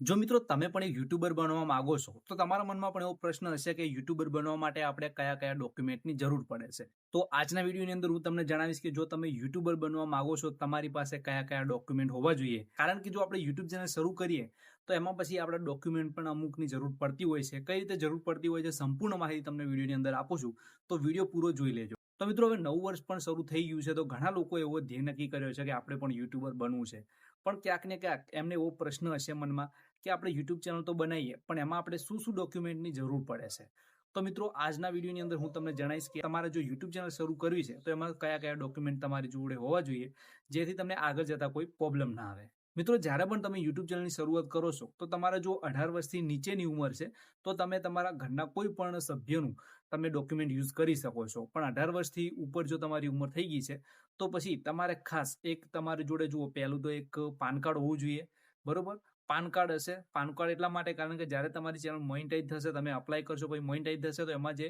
જો મિત્રો તમે પણ એક યુટ્યુબર બનવા માંગો છો, તો તમારા મનમાં પણ એવો પ્રશ્ન હશે કે યુટ્યુબર બનવા માટે આપણે કયા કયા ડોક્યુમેન્ટની જરૂર પડે છે. તો આજના વિડીયોની અંદર હું તમને જણાવીશ કે જો તમે યુટ્યુબર બનવા માંગો છો, તમારી પાસે કયા કયા ડોક્યુમેન્ટ હોવા જોઈએ. કારણ કે જો આપણે યુટ્યુબ ચેનલ શરૂ કરીએ, તો એમાં પછી આપણે ડોક્યુમેન્ટ પણ અમુકની જરૂર પડતી હોય છે. કઈ રીતે જરૂર પડતી હોય છે, સંપૂર્ણ માહિતી તમને વિડીયોની અંદર આપું છું. તો વીડિયો પૂરો જોઈ લેજો. તો મિત્રો હવે નવું વર્ષ પણ શરૂ થઈ ગયું છે, તો ઘણા લોકો એવો ધ્યેય નક્કી કર્યો છે કે આપણે પણ યુટ્યુબર બનવું છે. પણ ક્યાંક ને ક્યાંક એમને એવો પ્રશ્ન હશે મનમાં કે આપણે યુટ્યુબ ચેનલ તો બનાવીએ, પણ એમાં આપણે શું શું ડોક્યુમેન્ટની જરૂર પડે છે? તો મિત્રો, આજના વિડીયોની અંદર હું તમને જણાવીશ કે તમારે જો યુટ્યુબ ચેનલ શરૂ કરવી છે, તો એમાં કયા કયા ડોક્યુમેન્ટ તમારી જોડે હોવા જોઈએ, જેથી તમને આગળ જતા કોઈ પ્રોબ્લેમ ના આવે. મિત્રો, જ્યારે પણ તમે યુટ્યુબ ચેનલની શરૂઆત કરો છો, તો તમારા જો અઢાર વર્ષથી નીચેની ઉંમર છે, તો તમે તમારા ઘરના કોઈ પણ સભ્યનું તમે ડોક્યુમેન્ટ યુઝ કરી શકો છો. પણ અઢાર વર્ષથી ઉપર જો તમારી ઉંમર થઈ ગઈ છે, તો પછી તમારે ખાસ એક તમારી જોડે જુઓ, પહેલું તો એક પાન કાર્ડ હોવું જોઈએ, બરોબર? પાન કાર્ડ હશે. પાન કાર્ડ એટલા માટે કારણ કે જ્યારે તમારી ચેનલ મોનિટાઈઝ થશે, તમે અપ્લાય કરશો, પછી મોનિટાઈઝ થશે, તો એમાં જે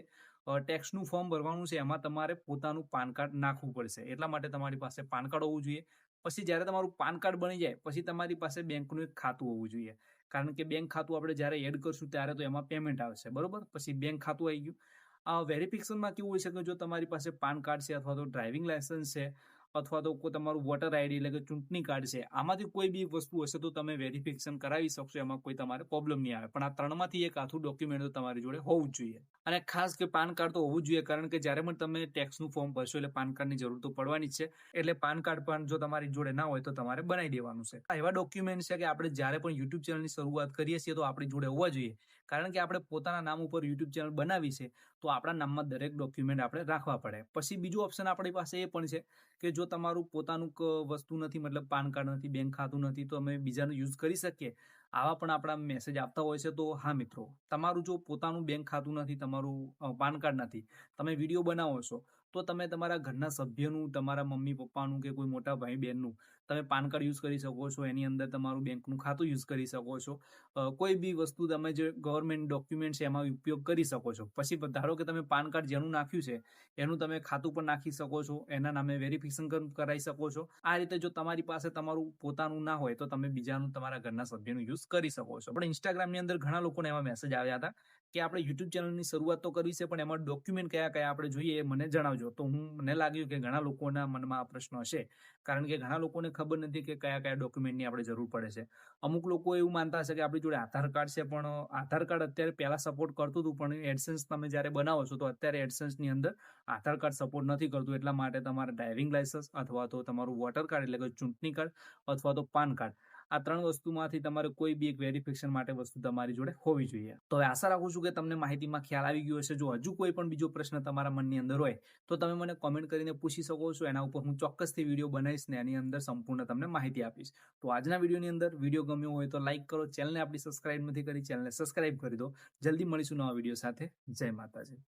ટેક્સનું ફોર્મ ભરવાનું છે, એમાં તમારે પોતાનું પાન કાર્ડ નાખવું પડશે. એટલા માટે તમારી પાસે પાન કાર્ડ હોવું જોઈએ. પછી જ્યારે તમારું પાન કાર્ડ બની જાય, પછી તમારી પાસે બેંકનું એક ખાતું હોવું જોઈએ. કારણ કે બેંક ખાતું આપણે જ્યારે એડ કરશું ત્યારે તો એમાં પેમેન્ટ આવશે. બરોબર? પછી બેંક ખાતું આવી ગયું. આ વેરિફિકેશનમાં કેવું હોય છે કે જો તમારી પાસે પાન કાર્ડ છે અથવા તો ડ્રાઇવિંગ લાયસન્સ છે અથવા તો કોઈ તમારું વોટર આઈડી એટલે કે ચૂંટણી કાર્ડ છે, આમાંથી કોઈ બી વસ્તુ હશે તો તમે વેરિફિકેશન કરાવી શકશો, એમાં કોઈ તમારે પ્રોબ્લેમ નહીં આવે. પણ આ ત્રણમાંથી એક આથું ડોક્યુમેન્ટ તો તમારી જોડે હોવું જોઈએ. અને ખાસ કે પાન કાર્ડ તો હોવું જોઈએ, કારણ કે જ્યારે પણ તમે ટેક્સનું ફોર્મ ભરશો એટલે પાન કાર્ડની જરૂર તો પડવાની જ છે. એટલે પાન કાર્ડ પણ જો તમારી જોડે ના હોય તો તમારે બનાવી દેવાનું છે. એવા ડોક્યુમેન્ટ છે કે આપણે જ્યારે પણ યુટ્યુબ ચેનલની શરૂઆત કરીએ છીએ તો આપણી જોડે હોવા જોઈએ. કારણ કે આપણે પોતાના નામ ઉપર યુટ્યુબ ચેનલ બનાવી છે, તો આપણા નામમાં દરેક ડોક્યુમેન્ટ આપણે રાખવા પડે. પછી બીજું ઓપ્શન આપણી પાસે એ પણ છે કે જો તમારું પોતાનું વસ્તુ નથી, મતલબ પાન કાર્ડ નથી, બેંક ખાતું નથી, તો અમે બીજાનું યુઝ કરી શકીએ. આવા પણ આપણા મેસેજ આપતા હોય છે તો હા મિત્રો, તમારું જો પોતાનું બેંક ખાતું નથી, તમારું પાન કાર્ડ નથી, તમે વીડિયો બનાવો છો, તો તમે તમારા ઘરના સભ્યનું, તમારા મમ્મી પપ્પાનું કે કોઈ મોટા ભાઈ બહેનનું, તમે પાન કાર્ડ યુઝ કરી શકો છો, એની અંદર તમારું બેંકનું ખાતું યુઝ કરી શકો છો કોઈ બી વસ્તુ તમે જે ગવર્મેન્ટ ડોક્યુમેન્ટ છે એમાં ઉપયોગ કરી શકો છો. પછી ધારો કે તમે પાન કાર્ડ જેનું નાખ્યું છે, એનું તમે ખાતું પણ નાખી શકો છો, એના નામે વેરિફિકેશન કરાવી શકો છો. આ રીતે જો તમારી પાસે તમારું પોતાનું ના હોય, તો તમે બીજાનું તમારા ઘરના સભ્યનું યુઝ કરી શકો છો. પણ ઇન્સ્ટાગ્રામની અંદર ઘણા લોકોને એવા મેસેજ આવ્યા હતા કે આપણે યુટ્યુબ ચેનલની શરૂઆત તો કરવી છે, પણ એમાં ડોક્યુમેન્ટ કયા કયા આપણે જોઈએ એ મને જણાવજો. તો હું, મને લાગ્યું કે ઘણા લોકોના મનમાં આ પ્રશ્ન હશે. કારણ કે ઘણા લોકોને ખબર નથી કે કયા કયા ડોક્યુમેન્ટની આપણે જરૂર પડે છે. અમુક લોકો એવું માનતા હશે કે આપણી જોડે આધાર કાર્ડ છે, પણ આધાર કાર્ડ અત્યારે પહેલા સપોર્ટ કરતું હતું, પણ એડસન્સ તમે જ્યારે બનાવો છો, તો અત્યારે એડસન્સની અંદર આધાર કાર્ડ સપોર્ટ નથી કરતું. એટલા માટે તમારે ડ્રાઇવિંગ લાયસન્સ અથવા તો તમારું વોટર કાર્ડ એટલે કે ચૂંટણી કાર્ડ અથવા તો પાન કાર્ડ આ ત્રણ વસ્તુમાંથી તમારે કોઈ બી એક વેરિફિકેશન માટે વસ્તુ તમારી જોડે હોવી જોઈએ. તો આશા રાખું છું કે તમને માહિતીમાં ખ્યાલ આવી ગયો હશે. જો હજુ કોઈ પણ બીજો પ્રશ્ન તમારા મનની અંદર હોય, તો તમે મને કોમેન્ટ કરીને પૂછી શકો છો. એના ઉપર હું ચોક્કસથી વીડિયો બનાવીશ ને એની અંદર સંપૂર્ણ તમને માહિતી આપીશ. તો આજના વિડીયોની અંદર વીડિયો ગમ્યો હોય તો લાઇક કરો ચેનલને આપણી સબસ્ક્રાઇબ નથી કરી ચેનલને સબસ્ક્રાઇબ કરી દો. જલ્દી મળીશું નવા વીડિયો સાથે. જય માતાજી.